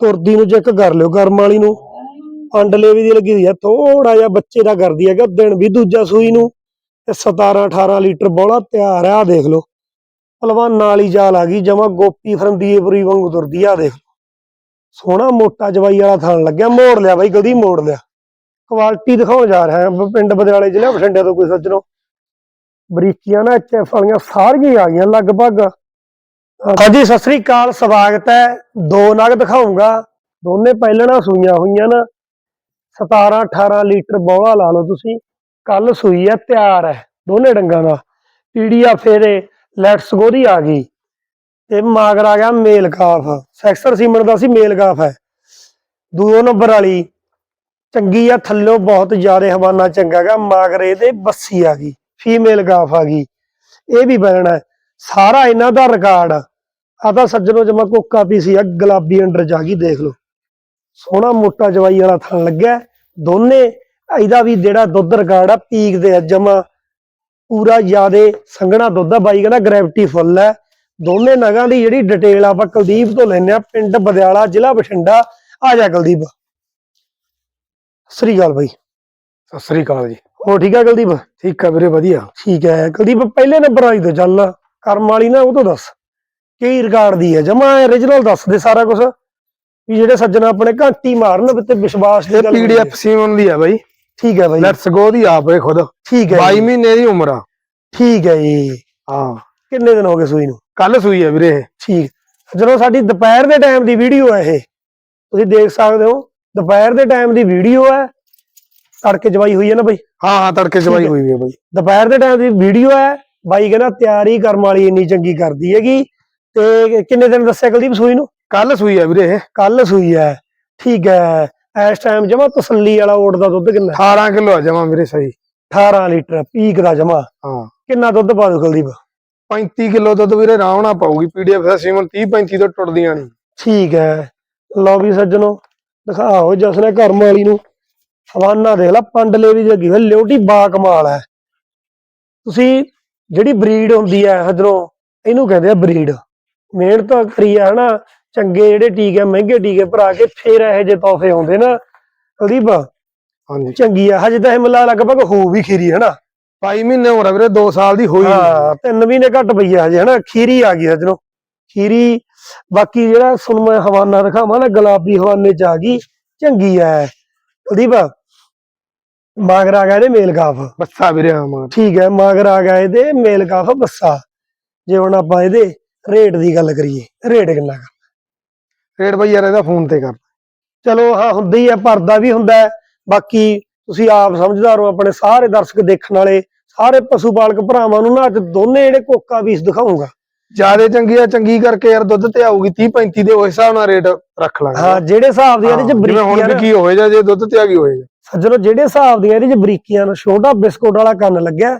ਤੁਰਦੀ ਨੂੰ ਚੈੱਕ ਕਰ ਲਿਓ ਕਰਮ ਵਾਲੀ ਨੂੰ। ਅੰਡਲੇ ਵੀ ਦੀ ਲੱਗੀ ਹੋਈ ਆ ਥੋੜਾ ਜਿਹਾ ਬੱਚੇ ਦਾ ਕਰਦੀ ਹੈਗਾ, ਦਿਨ ਵੀ ਦੂਜਾ ਸੂਈ ਨੂੰ। ਤੇ 17 18 ਲੀਟਰ ਬੋਲਾ ਤਿਆਰ ਆ ਦੇਖ ਲਓ। ਪਹਿਲਵਾਨ ਨਾਲ ਹੀ ਜਾਲ ਆ ਗਈ, ਜਮਾ ਗੋਪੀ ਫਰੰਦੀਏਪੁਰੀ ਵਾਂਗੂ ਤੁਰਦੀ ਆ, ਆਹ ਦੇਖ ਲਓ। ਸੋਹਣਾ ਮੋਟਾ ਜਵਾਈ ਵਾਲਾ ਥਾਣ ਲੱਗਿਆ, ਮੋੜ ਲਿਆ ਬਾਈ, ਕਦੀ ਮੋੜ ਲਿਆ। ਕੁਆਲਿਟੀ ਦਿਖਾਉਣ ਜਾ ਰਿਹਾ ਪਿੰਡ ਬਦਿਆਲੇ ਜ਼ਿਲ੍ਹਾ ਬਠਿੰਡੇ ਤੋਂ ਕੋਈ ਸੱਜਣੋ। ਬਰੀਕੀਆਂ ਨਾ ਐਚਐਫ ਵਾਲੀਆਂ ਸਾਰੀਆਂ ਆ ਗਈਆਂ, ਲਗਭਗ ਹਾਂਜੀ, ਸਤਿ ਸ੍ਰੀ ਅਕਾਲ, ਸਵਾਗਤ ਹੈ। ਦੋ ਨਗ ਦਿਖਾਉਂਗਾ। ਦੋਨੇ ਪਹਿਲਣਾ ਸੂਈਆਂ ਹੋਈਆਂ ਨਾ। 17 18 ਲੀਟਰ ਬੋਲਾ ਲਾ ਲਓ ਤੁਸੀਂ। ਕੱਲ ਸੂਈ ਹੈ ਤਿਆਰ ਹੈ। ਦੋਨੇ ਡੰਗਾਂ ਦਾ। ਪੀੜੀਆ ਫੇਰੇ, ਲੈਟਸ ਗੋ ਆ ਗਈ। ਤੇ ਮਾਗਰ ਆ ਗਿਆ ਮੇਲ ਕਾਫ। ਸੈਕਸਰ ਸੀਮਨ ਦਾ ਸੀ, ਮੇਲ ਕਾਫ ਹੈ। ਦੂਜੋ ਨੰਬਰ ਵਾਲੀ। ਚੰਗੀ ਆ, ਥੱਲੋਂ ਬਹੁਤ ਜ਼ਿਆਦਾ ਹਵਾਨਾ ਚੰਗਾ ਗਾ। ਮਾਗਰ ਇਹਦੇ ਬੱਸੀ ਆ ਗਈ। ਫੀਮੇਲ ਗਾਫ ਆ ਗਈ। ਇਹ ਵੀ ਬਹਿਣਾ ਸਾਰਾ ਇਹਨਾਂ ਦਾ ਰਿਕਾਰਡ। ਆ ਤਾਂ ਸੱਜਣੋ ਜਮਾ ਕੋਕਾ ਪੀਸੀ ਆ ਗੁਲਾਬੀ ਅੰਡਰ ਜਾ ਗਈ ਦੇਖ ਲਓ। ਸੋਹਣਾ ਮੋਟਾ ਜਵਾਈ ਵਾਲਾ ਥਣ ਲੱਗਿਆ। ਦੋਨੇ ਇਹਦਾ ਵੀ ਜਿਹੜਾ ਦੁੱਧ ਰਿਕਾਰਡ ਆ ਪੀਕ ਦੇ ਆ ਜਮਾ ਪੂਰਾ ਜਿਆਦੇ ਸੰਘਣਾ ਦੁੱਧ ਆ। ਬਾਈ ਕਹਿੰਦਾ ਗ੍ਰੈਵਿਟੀ ਫੁੱਲ ਹੈ। ਦੋਨੇ ਨਗਾਂ ਦੀ ਜਿਹੜੀ ਡਿਟੇਲ ਆਪਾਂ ਕੁਲਦੀਪ ਤੋਂ ਲੈਨੇ ਆ ਪਿੰਡ ਬਦਿਆਲਾ ਜ਼ਿਲ੍ਹਾ ਬਠਿੰਡਾ। ਆ ਜਾ ਕੁਲਦੀਪ। ਸ੍ਰੀ ਅਕਾਲ ਬਾਈ। ਸਤਿ ਸ੍ਰੀ ਅਕਾਲ ਜੀ। ਹੋ ਠੀਕ ਆ ਕੁਲਦੀਪ? ਠੀਕ ਆ ਵੀਰੇ ਵਧੀਆ। ਠੀਕ ਹੈ। ਕੁਲਦੀਪ ਪਹਿਲੇ ਨੰਬਰ ਵਾਲੀ ਤੋਂ ਚੱਲ ਕਰਮ ਵਾਲੀ ਨਾ ਉਹ ਤੋਂ ਦੱਸ। ਕੀ ਰਿਕਾਰਡ ਦੀ ਹੈ? ਜਮਾ origignal ਦੱਸ ਦੇ ਸਾਰਾ ਕੁਝ ਵੀ ਜਿਹੜੇ ਸੱਜਣ ਆਪਣੇ ਘੰਟੀ ਮਾਰਨ ਤੇ ਵਿਸ਼ਵਾਸ ਦੀ ਗੱਲ। ਪੀਡੀਐਫ ਸੀਮਨ ਦੀ ਆ ਬਾਈ। ਠੀਕ ਹੈ ਬਾਈ। ਲੈਟਸ ਗੋ ਦੀ ਆਪ ਇਹ ਖੁਦ। ਠੀਕ ਹੈ 22 ਜੀ, ਮਹੀਨੇ ਦੀ ਉਮਰ ਆ। ਠੀਕ ਹੈ ਜੀ। ਹਾਂ। ਕਿੰਨੇ ਦਿਨ ਹੋ ਗਏ ਸੂਈ ਨੂੰ? ਕੱਲ ਸੂਈ ਆ ਵੀਰੇ। ਠੀਕ। ਜਦੋਂ ਸਾਡੀ ਦੁਪਹਿਰ ਦੇ ਟਾਈਮ ਦੀ ਵੀਡੀਓ ਹੈ ਇਹ ਤੁਸੀਂ ਦੇਖ ਸਕਦੇ ਹੋ ਦੁਪਹਿਰ ਦੇ ਟਾਈਮ ਦੀ ਵੀਡੀਓ ਹੈ। ਤੜਕੇ ਜਵਾਈ ਹੋਈ ਹੈ ਨਾ ਬਾਈ? ਹਾਂ ਹਾਂ ਤੜਕੇ ਚਵਾਈ ਹੈ। ਹੋਈ ਆ ਬਾਈ। ਦੁਪਹਿਰ ਦੇ ਟਾਈਮ ਦੀ ਵੀਡੀਓ ਹੈ। ਬਾਈ ਕਹਿੰਦਾ ਤਿਆਰੀ ਕਰਮ ਵਾਲੀ ਇੰਨੀ ਚੰਗੀ ਕਰਦੀ ਹੈਗੀ। ਤੇ ਕਿੰਨੇ ਦਿਨ ਦੱਸਿਆ ਕੁਲਦੀਪ ਸੂਈ ਨੂੰ? ਕੱਲ ਸੂਈ ਆ ਵੀਰੇ ਇਹ। ਕੱਲ ਸੂਈ ਹੈ ਠੀਕ ਹੈ। ਇਸ ਟਾਈਮ ਜਮਾ ਤਸੱਲੀ ਵਾਲਾ ਓਟ ਦਾ ਦੁੱਧ ਕਿੰਨਾ? 18 ਕਿਲੋ ਆ ਜਮਾ ਵੀਰੇ ਸਹੀ। 18 ਲੀਟਰ ਪੀਕ ਦਾ ਜਮਾ। ਹਾਂ। ਕਿੰਨਾ ਦੁੱਧ ਪਾ ਦੂ ਕੁਲਦੀਪ? 35 ਕਿਲੋ ਦੁੱਧ ਵੀਰੇ ਨਾਲ ਪਾਊਗੀ। ਪੀਡੀਐਫ ਦਾ ਸੀਮਨ 30 35 ਤੋਂ ਟੁੱਟਦੀਆਂ ਨਹੀਂ। ਠੀਕ ਹੈ। ਲਓ ਵੀ ਸੱਜਣੋ ਦਿਖਾਓ ਜਸ ਨੇ ਕਰਮ ਵਾਲੀ ਨੂੰ। ਹਵਾਨਾ ਦੇਖ ਲਾ ਪੰਡਲੇ ਵੀ ਜੱਗੀ ਹੋਈ ਲਿਓਟੀ ਬਾ ਕਮਾਲ ਹੈ। ਤੁਸੀਂ ਜਿਹੜੀ ਬਰੀਡ ਹੁੰਦੀ ਹੈ ਸੱਜਣੋ ਇਹਨੂੰ ਕਹਿੰਦੇ ਆ ਬਰੀਡ ਮਿਹਨਤ ਕਰੀ ਆ ਹਨਾ? ਚੰਗੇ ਜਿਹੜੇ ਟੀਕੇ ਮਹਿੰਗੇ ਟੀਕੇ ਭਰਾ ਕੇ ਫੇਰ ਇਹੋ ਜਿਹੇ ਤੋਹਫੇ ਆਉਂਦੇ ਨਾ। ਕੁਲਦੀਪ ਹਾਂਜੀ। ਚੰਗੀ ਆ ਹਜੇ ਤਾਂ ਇਹ ਮੁੱਲਾ ਲਗਭਗ ਹੋ ਵੀ ਖੀਰੀ ਹਨਾ? 22 ਮਹੀਨੇ ਉਮਰ ਆ ਵੀਰੇ 2 ਸਾਲ ਦੀ ਹੋਈ ਹਾਂ ਤਿੰਨ ਮਹੀਨੇ ਘੱਟ ਪਈ ਆ ਹਜੇ ਹਨਾ? ਖੀਰੀ ਆ ਗਈ ਸੱਜਣੋ ਖੀਰੀ ਬਾਕੀ ਜਿਹੜਾ ਸੁਣ ਮੈਂ ਹਵਾਨਾ ਦਿਖਾਵਾਂ ਨਾ ਗੁਲਾਬੀ ਹਵਾਨੇ ਚ ਆ ਗਈ ਚੰਗੀ ਐ ਕੁਲਦੀਪ ਮਾਗਰ ਆ ਗਿਆ ਇਹਦੇ ਮੇਲ ਕਾਫ ਬੱਸਾ ਵੀਰੇ ਹਾਂ ਮਗਰ ਠੀਕ ਹੈ ਮਾਗਰ ਆ ਗਿਆ ਇਹਦੇ ਮੇਲ ਕਾਫ ਬੱਸਾ। ਜੇ ਹੁਣ ਆਪਾਂ ਇਹਦੇ ਰੇਟ ਦੀ ਗੱਲ ਕਰੀਏ ਰੇਟ ਕਿੰਨਾ ਕੁ? ਰੇਟ ਬਾਈ ਯਾਰ ਇਹਦਾ ਫੋਨ ਤੇ ਕਰ। ਚਲੋ ਹਾਂ ਹੁੰਦਾ ਹੀ ਹੈ ਪਰਦਾ ਵੀ ਹੁੰਦਾ ਬਾਕੀ ਤੁਸੀਂ ਆਪ ਸਮਝਦਾਰ ਹੋ ਆਪਣੇ ਸਾਰੇ ਦਰਸ਼ਕ ਦੇਖਣ ਵਾਲੇ ਸਾਰੇ ਪਸ਼ੂ ਪਾਲਕ ਭਰਾਵਾਂ ਨੂੰ ਨਾ ਅੱਜ ਦੋਨੇ ਜਿਹੜੇ ਕੋਕਾ ਪੀਸ ਦਿਖਾਉਂਗਾ। ਜਿਆਦੇ ਚੰਗੀ ਆ ਚੰਗੀ ਕਰਕੇ ਯਾਰ ਦੁੱਧ ਤੇ ਆਊਗੀ 30 35 ਦੇ ਉਸ ਹਿਸਾਬ ਨਾਲ ਰੇਟ ਰੱਖ ਲਾਂਗੇ। ਹਾਂ ਜਿਹੜੇ ਹਿਸਾਬ ਦੀ ਇਹਦੇ ਚ ਜਿਵੇਂ ਹੁਣ ਬਰੀਕੀਆਂ ਵੀ ਕੀ ਹੋਏ ਜਾਂ ਜੇ ਦੁੱਧ ਤੇ ਆ ਗਈ ਹੋਏ ਸੱਜਣੋ ਜਿਹੜੇ ਹਿਸਾਬ ਦੀਆਂ ਇਹਦੇ ਚ ਬਰੀਕੀਆਂ ਨੇ ਛੋਟਾ ਬਿਸਕੁਟ ਵਾਲਾ ਕੰਨ ਲੱਗਿਆ।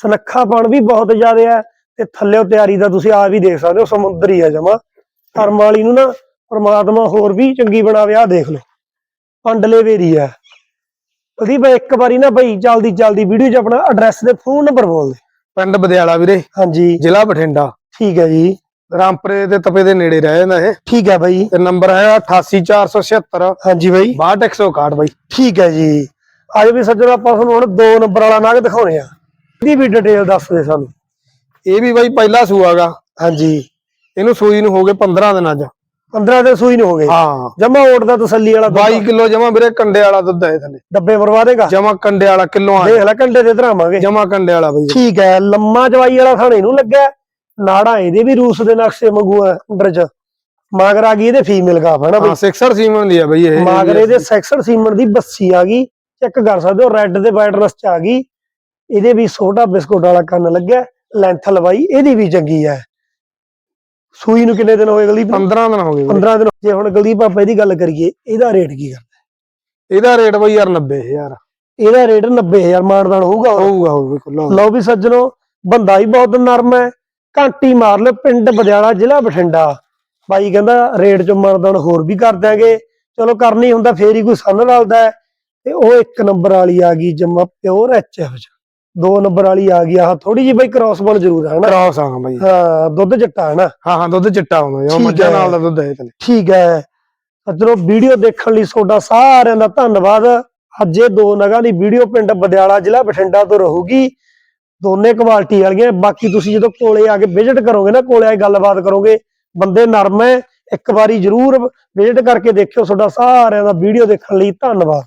ਸਨੱਖਾਪਣ ਵੀ ਬਹੁਤ ਜ਼ਿਆਦਾ ਹੈ ਤੇ ਥੱਲੇੋਂ ਤਿਆਰੀ ਦਾ ਤੁਸੀਂ ਆਪ ਵੀ ਦੇਖ ਸਕਦੇ ਹੋ ਸਮੁੰਦਰੀ ਹੈ ਜਮਾ। ਕਰਮ ਵਾਲੀ ਨੂੰ ਨਾ ਪ੍ਰਮਾਤਮਾ ਹੋਰ ਵੀ ਚੰਗੀ ਬਣਾਵੇ ਆ ਦੇਖ ਲਓ। ਪੰਡਲੇ ਵੇਰੀ ਹੈ ਉਹਦੀ ਬਈ ਇੱਕ ਵਾਰੀ ਨਾ ਬਈ ਜਲਦੀ ਜਲਦੀ ਵੀਡੀਓ 'ਚ ਆਪਣਾ ਐਡਰੈਸ ਦੇ ਫੋਨ ਨੰਬਰ ਬੋਲ ਦੇ। ਪਿੰਡ ਬਦਿਆਲਾ ਵੀਰੇ। ਹਾਂਜੀ। ਜ਼ਿਲ੍ਹਾ ਬਠਿੰਡਾ। ਠੀਕ ਹੈ ਜੀ। ਰਾਮਪੁਰੇ ਤੇ ਤਪੇ ਦੇ ਨੇੜੇ ਰਹਿ ਜਾਂਦਾ ਇਹ। ਠੀਕ ਹੈ ਬਾਈ। ਤੇ ਨੰਬਰ ਹੈ 88476 ਹਾਂਜੀ ਬਾਈ। 62161 ਬਾਈ। ਠੀਕ ਹੈ ਜੀ। ਅੱਜ ਵੀ ਸੱਜਣੋ ਆਪਾਂ ਤੁਹਾਨੂੰ ਹੁਣ ਦੋ ਨੰਬਰ ਵਾਲਾ ਨਾਗ ਦਿਖਾਉਣੇ ਆ। ਇਹਦੀ ਵੀ ਡਿਟੇਲ ਦੱਸ ਦੇ ਸਾਨੂੰ। ਇਹ ਵੀ ਬਾਈ ਪਹਿਲਾ ਸੂਆਗਾ ਹਾਂਜੀ। ਇਹਨੂੰ ਸੂਈ ਨੂੰ ਹੋ ਗਏ 15 ਦਿਨ ਅੱਜ। 15 ਦਿਨ ਸੂਈ ਨੂੰ ਹੋ ਗਏ? ਹਾਂ। ਜਮਾ ਓਟ ਦਾ ਤਸੱਲੀ ਵਾਲਾ ਦੁੱਧ 22 ਕਿਲੋ ਜਮਾ ਵੀਰੇ ਕੰਡੇ ਵਾਲਾ ਦੁੱਧ ਹੈ ਥੱਲੇ। ਡੱਬੇ ਮਰਵਾ ਦੇਗਾ? ਜਮਾ ਕੰਡੇ ਵਾਲਾ ਕਿਲੋ ਆ। ਦੇਖ ਲੈ ਕੰਡੇ ਦੇ ਧਰਾਵਾਂਗੇ। ਜਮਾ ਕੰਡੇ ਵਾਲਾ ਬਾਈ। ਠੀਕ ਹੈ ਲੰਮਾ ਜਵਾਈ ਵਾਲਾ ਥਾਣੇ ਨੂੰ ਲੱਗਾ ਨਾੜਾ ਇਹਦੇ ਵੀ ਰੂਸ ਦੇ ਨਕਸ਼ੇ ਵਾਂਗੂ ਆ ਅੰਦਰ ਚ। ਮਾਗਰ ਆ ਗਈ ਇਹਦੇ ਫੀਮੇਲ ਗਾਫ ਹੈ ਨਾ ਬਈ? ਹਾਂ ਸਿਕਸਰ ਸੀਮਨ ਦੀ ਆ ਬਾਈ ਇਹ। ਮਾਗਰ ਇਹਦੇ ਸੈਕਸਰ ਸੀਮਨ ਦੀ ਬੱਸੀ ਆ ਗਈ। ਚੈੱਕ ਕਰ ਸਕਦੇ ਹੋ ਰੈੱਡ ਦੇ ਵਾਈਟਨਸ ਚ ਆ ਗਈ। ਇਹਦੇ ਵੀ ਛੋਟਾ ਬਿਸਕੁਟ ਵਾਲਾ ਕੰਨ ਲੱਗਿਆ। ਲੈਂਥ ਲਵਾਈ ਇਹਦੀ ਵੀ ਚੰਗੀ ਹੈ। ਸੂਈ ਨੂੰ ਕਿੰਨੇ ਦਿਨ ਹੋਏ ਗਲੀ 15 ਦਿਨ ਹੋ ਗਏ ਵੀਰੇ। 15 ਦਿਨ ਜੇ ਹੁਣ ਗਲਦੀਪ ਆਪਾਂ ਇਹਦੀ ਗੱਲ ਕਰੀਏ ਇਹਦਾ ਰੇਟ ਕੀ ਕਰ ਇਹਦਾ ਰੇਟ ਬਾਈ ਯਾਰ 90000 ਇਹਦਾ ਰੇਟ 90000 ਮਾਨਦਾਨ ਹੋਊਗਾ। ਹੋਊਗਾ ਹੋਊਗਾ ਲਓ ਵੀ ਸੱਜਣੋ ਬੰਦਾ ਹੀ ਬਹੁਤ ਨਰਮ ਹੈ। ਘੰਟੀ ਮਾਰ ਲੈ ਪਿੰਡ ਬਦਿਆਲਾ ਜ਼ਿਲ੍ਹਾ ਬਠਿੰਡਾ। ਬਾਈ ਕਹਿੰਦਾ ਰੇਟ ਚ ਮਾਨਦਾਨ ਹੋਰ ਵੀ ਕਰ ਦਿਆਂਗੇ। ਚਲੋ ਕਰਨੀ ਹੁੰਦਾ ਫੇਰ ਹੀ ਕੋਈ ਸੰਨ ਰਲਦਾ ਤੇ ਉਹ ਇੱਕ ਨੰਬਰ ਵਾਲੀ ਆ ਗਈ ਜੰਮਾ ਪਿਓਰ ਐਚਐਫ ਚ। ਦੋ ਨੰਬਰ ਵਾਲੀ ਆ ਗਈ ਆਹ ਥੋੜੀ ਜਿਹੀ ਬਾਈ ਕ੍ਰਾਸ ਬੋਲ ਜ਼ਰੂਰ ਹੈ ਨਾ ਕ੍ਰਾਸ ਆ ਬਾਈ। ਹਾਂ ਦੁੱਧ ਚਿੱਟਾ ਹੈ ਨਾ ਹਾਂ ਹਾਂ ਦੁੱਧ ਚਿੱਟਾ ਹੁੰਦਾ ਠੀਕ ਜਿਵੇਂ ਮੱਝਾਂ ਹੈ। ਨਾਲ ਦਾ ਦੁੱਧ ਹੈ ਥੱਲੇ ਠੀਕ ਹੈ। ਸੱਜਣੋ ਵੀਡੀਓ ਦੇਖਣ ਲਈ ਤੁਹਾਡਾ ਸਾਰਿਆਂ ਦਾ ਧੰਨਵਾਦ। ਅੱਜ ਇਹ ਦੋ ਨਗਾਂ ਦੀ ਵੀਡੀਓ ਪਿੰਡ ਬਦਿਆਲਾ ਜ਼ਿਲ੍ਹਾ ਬਠਿੰਡਾ ਤੋਂ ਰਹੂਗੀ। ਦੋਨੇ ਕੁਆਲਿਟੀ ਵਾਲੀਆਂ ਬਾਕੀ ਤੁਸੀਂ ਜਦੋਂ ਕੋਲੇ ਆ ਕੇ ਵਿਜ਼ਿਟ ਕਰੋਗੇ ਨਾ ਕੋਲੇ ਆ ਕੇ ਗੱਲਬਾਤ ਕਰੋਗੇ ਬੰਦੇ ਨਰਮ ਹੈ। ਇੱਕ ਵਾਰੀ ਜਰੂਰ ਵਿਜ਼ਿਟ ਕਰਕੇ ਦੇਖਿਓ। ਤੁਹਾਡਾ ਸਾਰਿਆਂ ਦਾ ਵੀਡੀਓ ਦੇਖਣ ਲਈ ਧੰਨਵਾਦ।